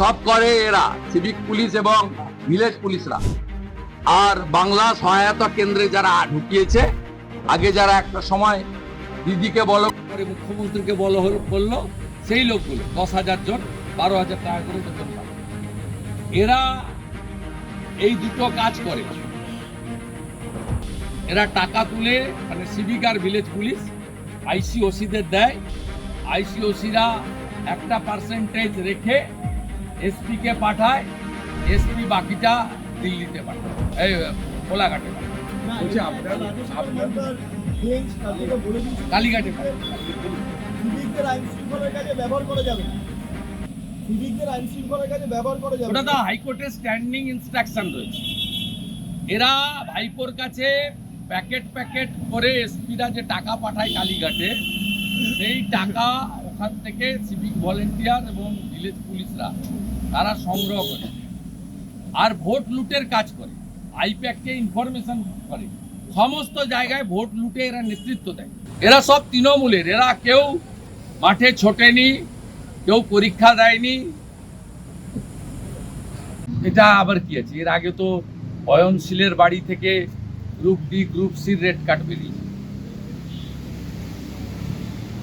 সব করে এরা সিভিক পুলিশ এবং ভিলেজ পুলিশরা আর বাংলা সহায়তা কেন্দ্রে যারা ঢুকিয়েছে, আগে যারা একটা সময় দিদিকে বলো করে, মুখ্যমন্ত্রীকে বলো হলো, করল, সেই লোকগুলো, দশ হাজার জন, বারো হাজার টাকা করে বেতন এরা এই দুটো কাজ করে। এরা টাকা তুলে মানে সিভিক আর ভিলেজ পুলিশ আইসিওসিদের দেয়। আইসিওসিরা একটা পার্সেন্টেজ রেখে এসপিকে পাঠায় এসপি বাকিটা দিল্লিতে পাঠায়। এই কোলাঘাটে বলছি আপনার কালীঘাটে ওটা তো হাইকোর্টের স্ট্যান্ডিং ইনস্ট্রাকশন রয়েছে। এরা ভাইপোর কাছে প্যাকেট প্যাকেট করে এসপিরা যে টাকা পাঠায় কালীঘাটে সেই টাকা ওখান থেকে সিভিক ভলেন্টিয়ার এবং ভিলেজ পুলিশরা তারা সংগ্রহ করে আর ভোট লুটের কাজ করে। আইপ্যাককে ইনফরমেশন করে। সমস্ত জায়গায় ভোট লুটে এরা নেতৃত্ব দেয়। এরা সব তৃণমূলের। এরা কেউ মাঠে ছোটেনি, কেউ পরীক্ষা দেয়নি। এটা আবার কি আছে? এর আগে তো অয়নশীলের বাড়ি থেকে গ্রুপ ডি গ্রুপ সির রেড কার্ড বেরিয়েছে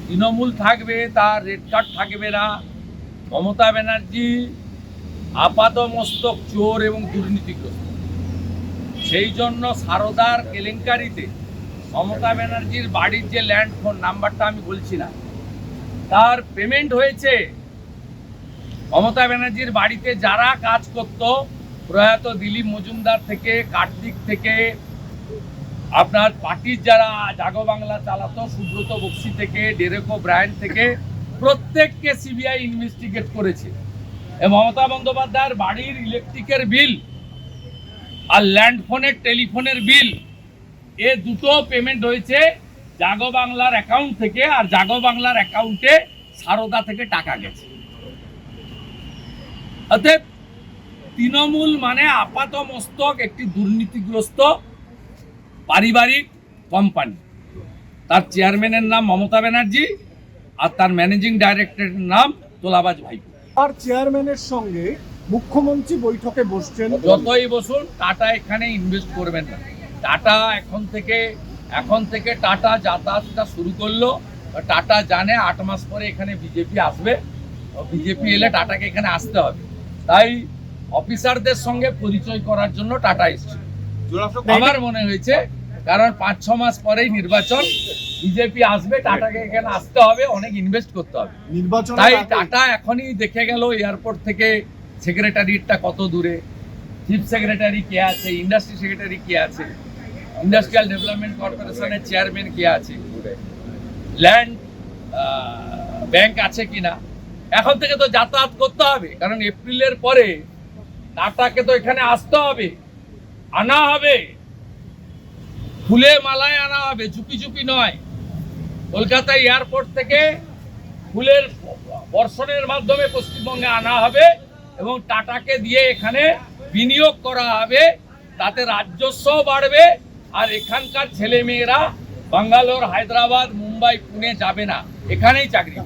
তৃণমূল থাকবে, তার রেড কার্ড থাকবে না। মমতা ব্যানার্জি আপাত মস্তক চোর এবং দুর্নীতিগ্রস্ত। সেই জন্য সারদার কেলেঙ্কারিতে মমতা ব্যানার্জির বাড়ির যে ল্যান্ড ফোন নাম্বারটা আমি বলছি না, তার পেমেন্ট হয়েছে। মমতা ব্যানার্জির বাড়িতে যারা কাজ করত, প্রয়াত দিলীপ মজুমদার থেকে, কার্তিক থেকে, আপনার পার্টির যারা জাগো বাংলা চালাতো, সুব্রত বক্সি থেকে, ডেরেকো ব্রায়ন থেকে, প্রত্যেককে সিবিআই ইনভেস্টিগেট করেছে। মমতা বন্দ্যোপাধ্যায়ের বাড়ির ইলেকট্রিকের বিল আর ল্যান্ড ফোনের টেলিফোনের বিল এ দুটো পেমেন্ট হয়েছে জাগো বাংলার অ্যাকাউন্ট থেকে আর জাগো বাংলার অ্যাকাউন্টে সারদা থেকে টাকা গেছে। অতএব তৃণমূল মানে আপাত মস্তক একটি দুর্নীতিগ্রস্ত পারিবারিক কোম্পানি তার চেয়ারম্যানের নাম মমতা ব্যানার্জি আর তার ম্যানেজিং ডাইরেক্টরের নাম তোলাবাজ ভাই আর চেয়ারম্যানের সঙ্গে মুখ্যমন্ত্রী বৈঠকে বসছেন যতই বসুন টাটা এখানে ইনভেস্ট করবেন না। টাটা এখন থেকে এখন থেকে টাটা যাতায়াতটা শুরু করল। টাটা জানে আট মাস পরে এখানে বিজেপি আসবে। বিজেপি এলে টাটাকে এখানে আসতে হবে। তাই অফিসারদের সঙ্গে পরিচয় করার জন্য টাটা এসছে। আমার মনে হয়েছে কারণ পাঁচ ছ মাস পরেই নির্বাচন। বিজেপি আসবে টাটাকে এখানে আসতে হবে অনেক ইনভেস্ট করতে হবে। নির্বাচন তাই টাটা এখনই দেখে গেল এয়ারপোর্ট থেকে সেক্রেটারিটা কত দূরে। চিফ সেক্রেটারি কে আছে ইন্ডাস্ট্রি সেক্রেটারি কে আছে ইন্ডাস্ট্রিয়াল ডেভেলপমেন্ট কর্পোরেশনের চেয়ারম্যান কে আছে। ল্যান্ড ব্যাংক আছে কিনা এখন থেকে তো যাতায়াত করতে হবে কারণ এপ্রিলের পরে টাটাকে তো এখানে আসতে হবে আনা হবে। ফুলে মালায় আনা হবে চুপি চুপি নয়। কলকাতা এয়ারপোর্ট থেকে ফুলের বর্ষণের মাধ্যমে পশ্চিমবঙ্গে আনা হবে এবং টাটাকে দিয়ে এখানে বিনিয়োগ করা হবে। তাতে রাজস্ব বাড়বে আর এখানকার ছেলেমেয়েরা বাঙ্গালোর, হায়দ্রাবাদ, মুম্বাই, পুনে যাবে না। এখানেই চাকরি